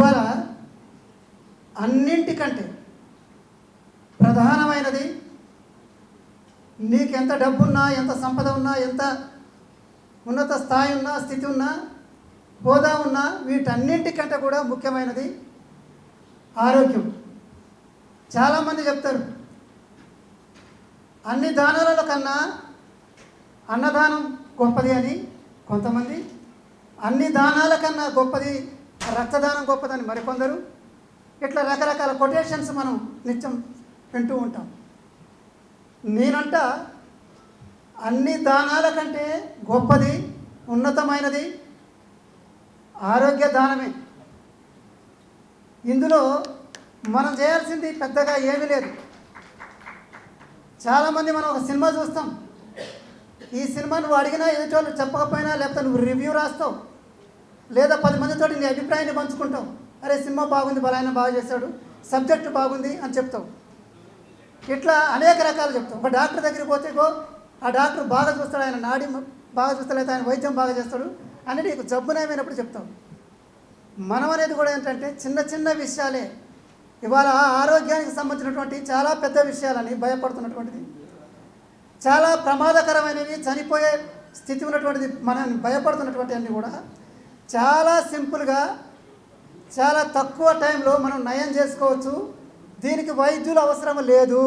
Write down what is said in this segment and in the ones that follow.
ఇవాళ అన్నింటికంటే ప్రధానమైనది నీకు ఎంత డబ్బున్నా ఎంత సంపద ఉన్నా ఎంత ఉన్నత స్థాయి ఉన్నా స్థితి ఉన్నా హోదా ఉన్నా వీటన్నింటికంటే కూడా ముఖ్యమైనది ఆరోగ్యం. చాలామంది చెప్తారు అన్ని దానాలలో కన్నా అన్నదానం గొప్పది అని కొంతమంది అన్ని దానాల కన్నా గొప్పది రక్తదానం గొప్పదని మరికొందరు. ఇట్లా రకరకాల కొటేషన్స్ మనం నిత్యం వింటూ ఉంటాం. నేనంట అన్ని దానాల కంటే గొప్పది ఉన్నతమైనది ఆరోగ్య దానమే. ఇందులో మనం చేయాల్సింది పెద్దగా ఏమీ లేదు. చాలామంది మనం ఒక సినిమా చూస్తాం. ఈ సినిమా నువ్వు అడిగినా ఎదుటోళ్ళు చెప్పకపోయినా లేకపోతే నువ్వు రివ్యూ రాస్తావు. లేదా పది మందితో నీ అభిప్రాయాన్ని పంచుకుంటావు అరే సినిమా బాగుంది బలాయన బాగా చేశాడు సబ్జెక్ట్ బాగుంది అని చెప్తావు ఇట్లా అనేక రకాలు చెప్తాం. ఒక డాక్టర్ దగ్గరికి పోతే గో ఆ డాక్టర్ బాగా చూస్తాడు ఆయన నాడి బాగా చూస్తాడు అయితే ఆయన వైద్యం బాగా చేస్తాడు అని నీకు జబ్బునమైనప్పుడు చెప్తాం. మనం అనేది కూడా ఏంటంటే చిన్న చిన్న విషయాలే. ఇవాళ ఆరోగ్యానికి సంబంధించినటువంటి చాలా పెద్ద విషయాలని భయపడుతున్నటువంటిది. చాలా ప్రమాదకరమైనవి చనిపోయే స్థితి ఉన్నటువంటిది మనం భయపడుతున్నటువంటి అన్నీ కూడా చాలా సింపుల్గా చాలా తక్కువ టైంలో మనం నయం చేసుకోవచ్చు. దీనికి వైద్యులు అవసరం లేదు.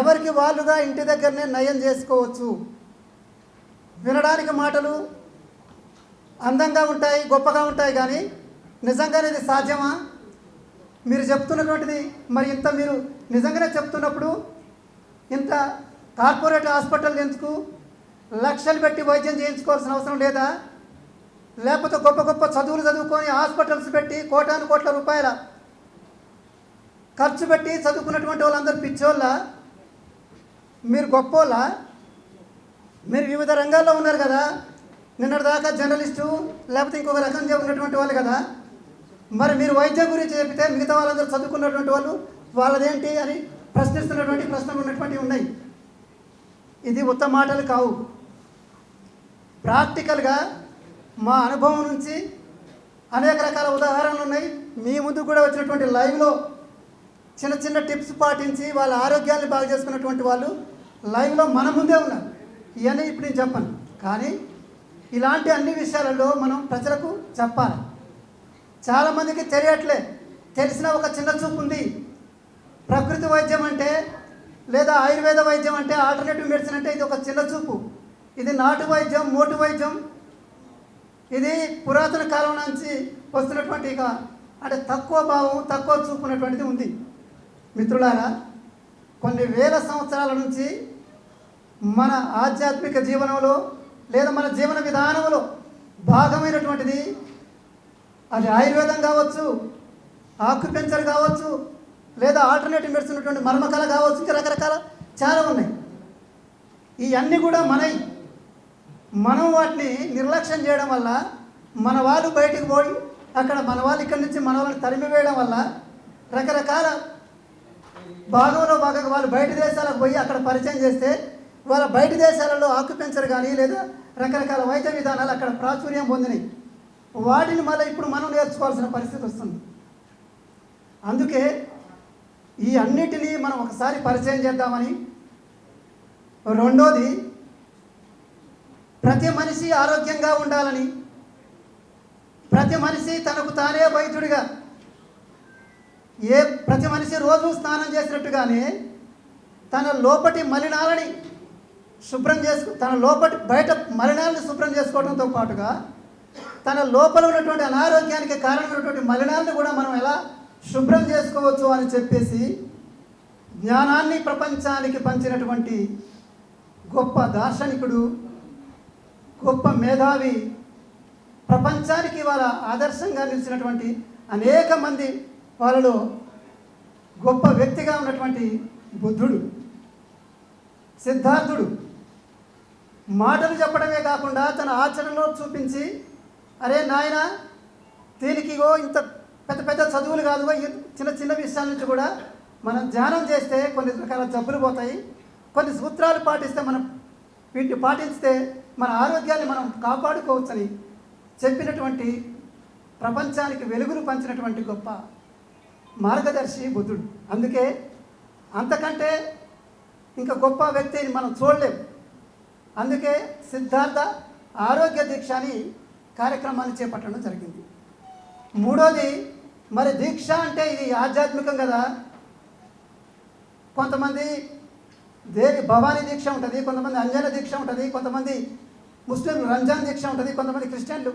ఎవరికి వాళ్ళుగా ఇంటి దగ్గరనే నయం చేసుకోవచ్చు. వినడానికి మాటలు అందంగా ఉంటాయి గొప్పగా ఉంటాయి కానీ నిజంగానే ఇది సాధ్యమా? మీరు చెప్తున్నటువంటిది మరి ఇంత మీరు నిజంగానే చెప్తున్నప్పుడు ఇంత కార్పొరేట్ హాస్పిటల్ ఎందుకు లక్షలు పెట్టి వైద్యం చేయించుకోవాల్సిన అవసరం లేదా? లేకపోతే గొప్ప గొప్ప చదువులు చదువుకొని హాస్పిటల్స్ పెట్టి కోటాను కోట్ల రూపాయల ఖర్చు పెట్టి చదువుకున్నటువంటి వాళ్ళందరూ పిచ్చోళ్ళ? మీరు గొప్పోళ్ళ? మీరు వివిధ రంగాల్లో ఉన్నారు కదా? నిన్నటిదాకా జర్నలిస్టు లేకపోతే ఇంకొక రకంగా ఉన్నటువంటి వాళ్ళు కదా? మరి మీరు వైద్యం గురించి చెప్తే మిగతా వాళ్ళందరూ చదువుకున్నటువంటి వాళ్ళు వాళ్ళదేంటి అని ప్రశ్నిస్తున్నటువంటి ప్రశ్నలు ఉన్నటువంటివి ఉన్నాయి. ఇది ఉత్తమ మాటలు కావు. ప్రాక్టికల్గా మా అనుభవం నుంచి అనేక రకాల ఉదాహరణలు ఉన్నాయి. మీ ముందు కూడా వచ్చినటువంటి లైవ్లో చిన్న చిన్న టిప్స్ పాటించి వాళ్ళ ఆరోగ్యాన్ని బాగు చేసుకున్నటువంటి వాళ్ళు లైవ్లో మన ముందే ఉన్నారు. ఇవన్నీ ఇప్పుడు నేను చెప్పను. కానీ ఇలాంటి అన్ని విషయాలలో మనం ప్రజలకు చెప్పాలి. చాలామందికి తెలియట్లే. తెలిసిన ఒక చిన్న చూపు ఉంది. ప్రకృతి వైద్యం అంటే లేదా ఆయుర్వేద వైద్యం అంటే ఆల్టర్నేటివ్ మెడిసిన్ అంటే ఇది ఒక చిన్న చూపు. ఇది నాటు వైద్యం మోటు వైద్యం ఇది పురాతన కాలం నుంచి వస్తున్నటువంటి ఇక అంటే తక్కువ భావం తక్కువ చూపు ఉన్నటువంటిది ఉంది. మిత్రులారా కొన్ని వేల సంవత్సరాల నుంచి మన ఆధ్యాత్మిక జీవనంలో లేదా మన జీవన విధానంలో భాగమైనటువంటిది అది ఆయుర్వేదం కావచ్చు ఆక్యుపెంచర్ కావచ్చు లేదా ఆల్టర్నేటివ్ మెడిసిన్ ఉన్నటువంటి మర్మకళ కావచ్చు ఇంకా రకరకాల చాలా ఉన్నాయి. ఇవన్నీ కూడా మనవి మనం వాటిని నిర్లక్ష్యం చేయడం వల్ల మన వాళ్ళు బయటికి పోయి అక్కడ మన వాళ్ళు ఇక్కడి నుంచి మన వాళ్ళని తరిమి వేయడం వల్ల రకరకాల భాగంలో భాగంగా వాళ్ళు బయట దేశాలకు పోయి అక్కడ పరిచయం చేస్తే వాళ్ళ బయట దేశాలలో ఆక్యుపెంచర్ కానీ లేదా రకరకాల వైద్య విధానాలు అక్కడ ప్రాచుర్యం పొందినాయి. వాటిని మళ్ళీ ఇప్పుడు మనం నేర్చుకోవాల్సిన పరిస్థితి వస్తుంది. అందుకే ఈ అన్నిటినీ మనం ఒకసారి పరిచయం చేద్దామని రెండోది ప్రతి మనిషి ఆరోగ్యంగా ఉండాలని ప్రతి మనిషి తనకు తానే వైద్యుడిగా ఏ ప్రతి మనిషి రోజు స్నానం చేసినట్టుగానే తన లోపటి మలినాలని శుభ్రం చేసుకు తన లోపటి బయట మలినాలను శుభ్రం చేసుకోవడంతో పాటుగా తన లోపల ఉన్నటువంటి అనారోగ్యానికి కారణమైనటువంటి మలినాలను కూడా మనం ఎలా శుభ్రం చేసుకోవచ్చు అని చెప్పేసి జ్ఞానాన్ని ప్రపంచానికి పంచినటువంటి గొప్ప దార్శనికుడు గొప్ప మేధావి ప్రపంచానికి వాళ్ళ ఆదర్శంగా నిలిచినటువంటి అనేక మంది వాళ్ళలో గొప్ప వ్యక్తిగా ఉన్నటువంటి బుద్ధుడు సిద్ధార్థుడు. మాటలు చెప్పడమే కాకుండా తన ఆచరణలో చూపించి అరే నాయన దీనికిగో ఇంత పెద్ద పెద్ద చదువులు కాదు ఈ చిన్న చిన్న విషయాల నుంచి కూడా మనం ధ్యానం చేస్తే కొన్ని రకాల జబ్బులు పోతాయి. కొన్ని సూత్రాలు పాటిస్తే మనం వీటిని పాటిస్తే మన ఆరోగ్యాన్ని మనం కాపాడుకోవచ్చని చెప్పినటువంటి ప్రపంచానికి వెలుగులు పంచినటువంటి గొప్ప మార్గదర్శి బుద్ధుడు. అందుకే అంతకంటే ఇంకా గొప్ప వ్యక్తిని మనం చూడలేము అందుకే సిద్ధార్థ ఆరోగ్య దీక్ష అని కార్యక్రమాన్ని చేపట్టడం జరిగింది. మూడోది మరి దీక్ష అంటే ఇది ఆధ్యాత్మికం కదా. కొంతమంది దేవి భవానీ దీక్ష ఉంటుంది కొంతమంది అంజన దీక్ష ఉంటుంది కొంతమంది ముస్లిం రంజాన్ దీక్ష ఉంటుంది కొంతమంది క్రిస్టియన్లు.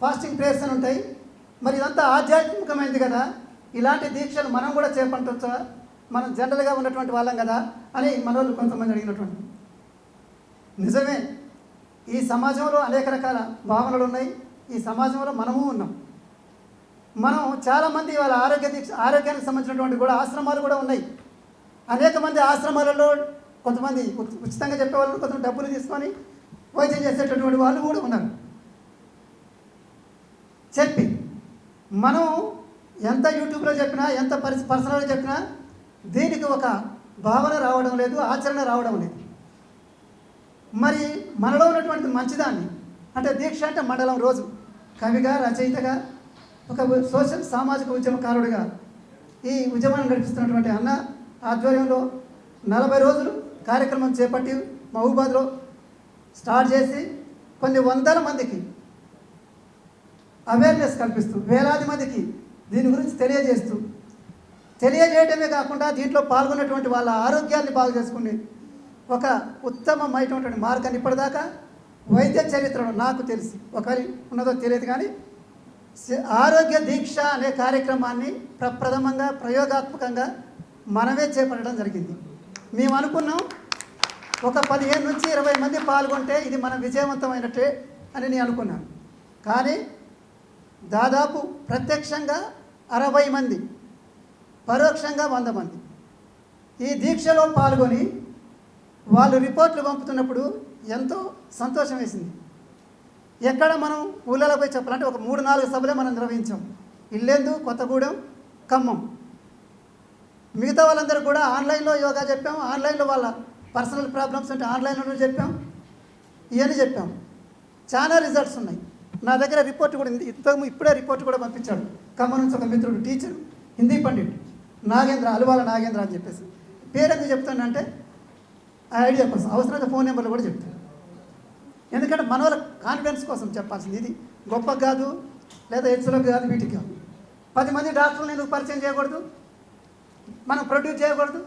ఫాస్టింగ్ ప్రేయర్స్ అని ఉంటాయి. మరి ఇదంతా ఆధ్యాత్మికమైంది కదా. ఇలాంటి దీక్షలు మనం కూడా చేపట్టచ్చా? మనం జనరల్గా ఉన్నటువంటి వాళ్ళం కదా అని మనోళ్ళు కొంతమంది అడిగినటువంటి. నిజమే. ఈ సమాజంలో అనేక రకాల భావనలు ఉన్నాయి. ఈ సమాజంలో మనము ఉన్నాం. మనం చాలామంది వాళ్ళ ఆరోగ్య దీక్ష ఆరోగ్యానికి సంబంధించినటువంటి కూడా ఆశ్రమాలు కూడా ఉన్నాయి. అనేక మంది ఆశ్రమాలలో కొంతమంది ఉచితంగా చెప్పేవాళ్ళు కొంతమంది డబ్బులు తీసుకొని వైద్యం చేసేటటువంటి వాళ్ళు కూడా ఉన్నారు. చెప్పి మనం ఎంత యూట్యూబ్లో చెప్పినా ఎంత పరిస్ పర్సనల్గా చెప్పినా దీనికి ఒక భావన రావడం లేదు ఆచరణ రావడం లేదు. మరి మనలో ఉన్నటువంటి మంచిదాన్ని అంటే దీక్ష అంటే మండలం రోజు. కవిగా రచయితగా ఒక సోషల్ సామాజిక ఉద్యమకారుడిగా ఈ ఉద్యమాన్ని నడిపిస్తున్నటువంటి అన్న ఆధ్వర్యంలో నలభై రోజులు కార్యక్రమం చేపట్టి మహబూబాద్లో స్టార్ట్ చేసి కొన్ని వందల మందికి అవేర్నెస్ కల్పిస్తూ వేలాది మందికి దీని గురించి తెలియజేస్తూ తెలియజేయటమే కాకుండా దీంట్లో పాల్గొన్నటువంటి వాళ్ళ ఆరోగ్యాన్ని బాగు చేసుకుని ఒక ఉత్తమమైనటువంటి మార్గాన్ని ఇప్పటిదాకా వైద్య చరిత్రలో నాకు తెలిసి ఒకరి ఉన్నదో తెలియదు కానీ ఆరోగ్య దీక్ష అనే కార్యక్రమాన్ని ప్రప్రథమంగా ప్రయోగాత్మకంగా మనమే చేపట్టడం జరిగింది. మేము అనుకున్నాం ఒక పదిహేను నుంచి ఇరవై మంది పాల్గొంటే ఇది మనం విజయవంతమైనట్టే అని నేను అనుకున్నాను. కానీ దాదాపు ప్రత్యక్షంగా అరవై మంది పరోక్షంగా వంద మంది ఈ దీక్షలో పాల్గొని వాళ్ళు రిపోర్ట్లు పంపుతున్నప్పుడు ఎంతో సంతోషం వేసింది. ఎక్కడ మనం ఊళ్ళలో పోయి చెప్పాలంటే ఒక మూడు నాలుగు సభలే మనం నిర్వహించాం. ఇల్లెందు కొత్తగూడెం ఖమ్మం. మిగతా వాళ్ళందరూ కూడా ఆన్లైన్లో యోగా చెప్పాం ఆన్లైన్లో వాళ్ళ పర్సనల్ ప్రాబ్లమ్స్ ఉంటే ఆన్లైన్లో చెప్పాం ఇవన్నీ చెప్పాం చాలా రిజల్ట్స్ ఉన్నాయి. నా దగ్గర రిపోర్ట్ కూడా ఉంది. ఇంతకు ఇప్పుడే రిపోర్ట్ కూడా పంపించాడు. ఖమ్మం నుంచి ఒక మిత్రుడు టీచర్ హిందీ పండిట్ నాగేంద్ర అలువాల నాగేంద్ర అని చెప్పేసి. పేరు ఎందుకు చెప్తానంటే ఆ ఐడియా కోసం అవసరమైతే ఫోన్ నెంబర్లు కూడా చెప్తాను ఎందుకంటే మన వాళ్ళ కాన్ఫిడెన్స్ కోసం చెప్పాల్సింది ఇది. గొప్ప కాదు లేదా హెచ్చులకు కాదు వీటికి. కాదు పది మంది డాక్టర్లు ఎందుకు పరిచయం చేయకూడదు. మనం ప్రొడ్యూస్ చేయకూడదు.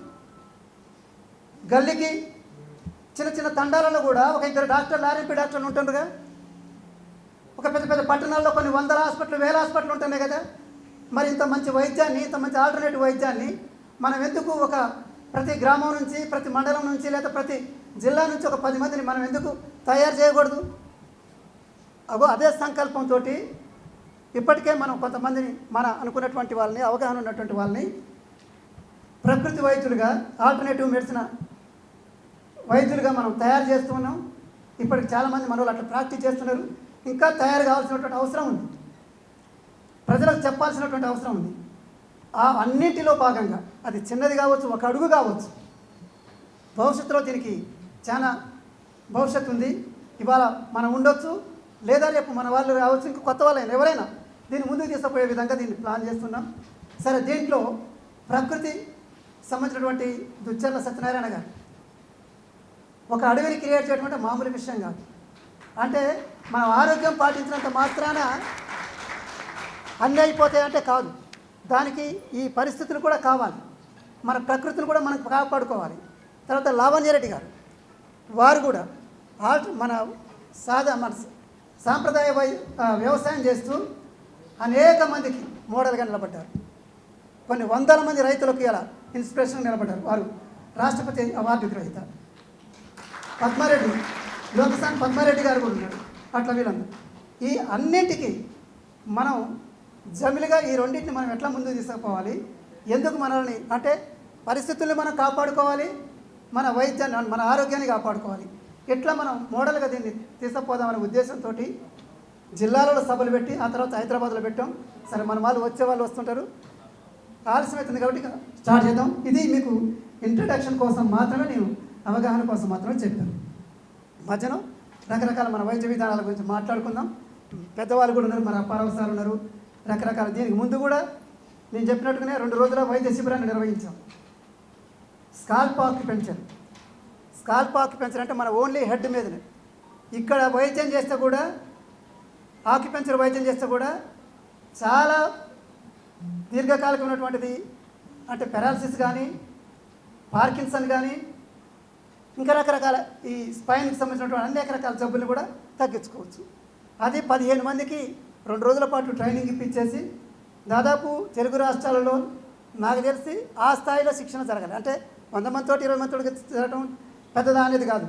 గల్లీకి చిన్న చిన్న తండాలలో కూడా ఒక ఇద్దరు డాక్టర్లు ఆర్ఎంపీ డాక్టర్లు ఉంటుండగా ఒక పెద్ద పెద్ద పట్టణాల్లో కొన్ని వందల హాస్పిటల్ వేల హాస్పిటల్ ఉంటున్నాయి కదా. మరి ఇంత మంచి వైద్యాన్ని ఇంత మంచి ఆల్టర్నేటివ్ వైద్యాన్ని మనం ఎందుకు ఒక ప్రతి గ్రామం నుంచి ప్రతి మండలం నుంచి లేదా ప్రతి జిల్లా నుంచి ఒక పది మందిని మనం ఎందుకు తయారు చేయకూడదు? అగో అదే సంకల్పంతో ఇప్పటికే మనం కొంతమందిని మన అనుకున్నటువంటి వాళ్ళని అవగాహన ఉన్నటువంటి వాళ్ళని ప్రకృతి వైద్యులుగా ఆల్టర్నేటివ్ మెడిసిన్ వైద్యులుగా మనం తయారు చేస్తూ ఉన్నాం. ఇప్పటికి చాలామంది మన వాళ్ళు అట్లా ప్రాక్టీస్ చేస్తున్నారు. ఇంకా తయారు కావాల్సినటువంటి అవసరం ఉంది. ప్రజలకు చెప్పాల్సినటువంటి అవసరం ఉంది. ఆ అన్నింటిలో భాగంగా అది చిన్నది కావచ్చు ఒక అడుగు కావచ్చు భవిష్యత్తులో దీనికి చాలా భవిష్యత్తు ఉంది. ఇవాళ మనం ఉండొచ్చు లేదా రేపు మన వాళ్ళు రావచ్చు ఇంకా కొత్త వాళ్ళైనా ఎవరైనా దీన్ని ముందుకు తీసుకుపోయే విధంగా దీన్ని ప్లాన్ చేస్తున్నాం. సరే దీంట్లో ప్రకృతి సంబంధించినటువంటి దుచ్చర్ల సత్యనారాయణ గారు. ఒక అడవిని క్రియేట్ చేయడం అంటే మామూలు విషయం కాదు. అంటే మనం ఆరోగ్యం పాటించినంత మాత్రాన అన్నీ అయిపోతాయంటే కాదు. దానికి ఈ పరిస్థితులు కూడా కావాలి. మన ప్రకృతిని కూడా మనం కాపాడుకోవాలి. తర్వాత లావణ్యరెడ్డి గారు. వారు కూడా ఆల్ట మన సాదా మన సాంప్రదాయ వై వ్యవసాయం చేస్తూ అనేక మందికి మోడల్గా నిలబడ్డారు. కొన్ని వందల మంది రైతులకు ఇలా ఇన్స్పిరేషన్ నిలబడ్డారు. వారు రాష్ట్రపతి అవార్డు గ్రహీత పద్మారెడ్డి లోకసాని పద్మారెడ్డి గారు కూడా ఉన్నారు. అట్లా వీళ్ళందరూ. ఈ అన్నింటికి మనం జమిలిగా ఈ రెండింటిని మనం ఎట్లా ముందుకు తీసుకుపోవాలి? ఎందుకు మనల్ని అంటే పరిస్థితుల్ని మనం కాపాడుకోవాలి మన వైద్యాన్ని మన ఆరోగ్యాన్ని కాపాడుకోవాలి. ఎట్లా మనం మోడల్గా దీన్ని తీసుకుపోదామనే ఉద్దేశంతో జిల్లాలలో సభలు పెట్టి ఆ తర్వాత హైదరాబాద్లో పెట్టాం. సరే మన వాళ్ళు వచ్చే వాళ్ళు వస్తుంటారు. ఆలస్యమవుతుంది కాబట్టి స్టార్ట్ చేద్దాం. ఇది మీకు ఇంట్రడక్షన్ కోసం మాత్రమే నేను అవగాహన కోసం మాత్రమే చెప్పాను. మధ్యలో రకరకాల మన వైద్య విధానాల గురించి మాట్లాడుకుందాం. పెద్దవాళ్ళు కూడా ఉన్నారు మన అప్పారావు సార్ ఉన్నారు. రకరకాల దీనికి ముందు కూడా నేను చెప్పినట్టుగానే రెండు రోజుల వైద్య శిబిరాన్ని నిర్వహించాం. స్కాల్ప్ ఆక్యుపెంచర్ స్కాల్ప్ ఆక్యుపెంచర్ అంటే మన ఓన్లీ హెడ్ మీదనే. ఇక్కడ వైద్యం చేస్తే కూడా ఆక్యుపెంచర్ వైద్యం చేస్తే కూడా చాలా దీర్ఘకాలికమైనటువంటిది అంటే పెరాలసిస్ కానీ పార్కిన్సన్ కానీ ఇంకా రకరకాల ఈ స్పైన్కి సంబంధించినటువంటి అనేక రకాల జబ్బులు కూడా తగ్గించుకోవచ్చు. అది పదిహేను మందికి రెండు రోజుల పాటు ట్రైనింగ్ ఇప్పించేసి దాదాపు తెలుగు రాష్ట్రాలలో నాకు తెలిసి ఆ స్థాయిలో శిక్షణ జరగాలి. అంటే వంద మందితో ఇరవై మందితో జరగడం పెద్దదా అనేది కాదు.